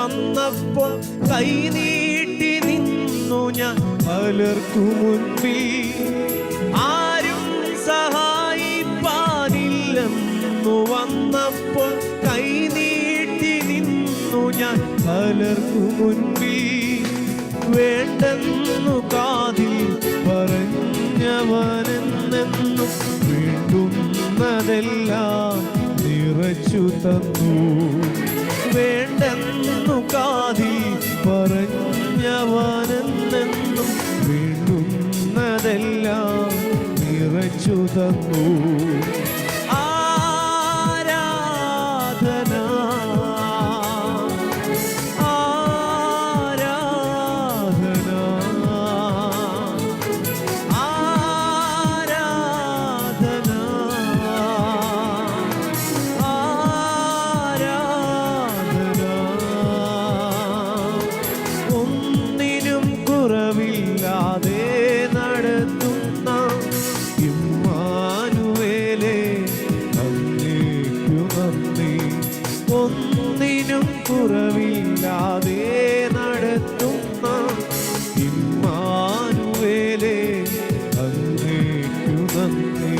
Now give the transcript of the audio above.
വന്നപ്പോൾ കൈനീട്ടി നിന്നു ഞാൻ പലർക്കു മുൻപിൽ. ആരും സഹായിപ്പാനില്ലെന്നു വന്നപ്പോൾ കൈനീട്ടി നിന്നു ഞാൻ പലർക്കു മുൻപിൽ. വേണ്ടെന്നു കാതിൽ പറഞ്ഞവനെന്നെന്നും വേണ്ടുന്നതെല്ലാം നിറച്ചു തന്നു. വേണ്ടെന്നു കാതി പറഞ്ഞവനെന്നെന്നും വേണ്ടുന്നതെല്ലാം നിറച്ചു തന്നു ഒന്നിനും കുറവില്ലാതെ നടത്തുന്ന ഇമ്മാനുവേലേ അങ്ങേക്കു തന്നേ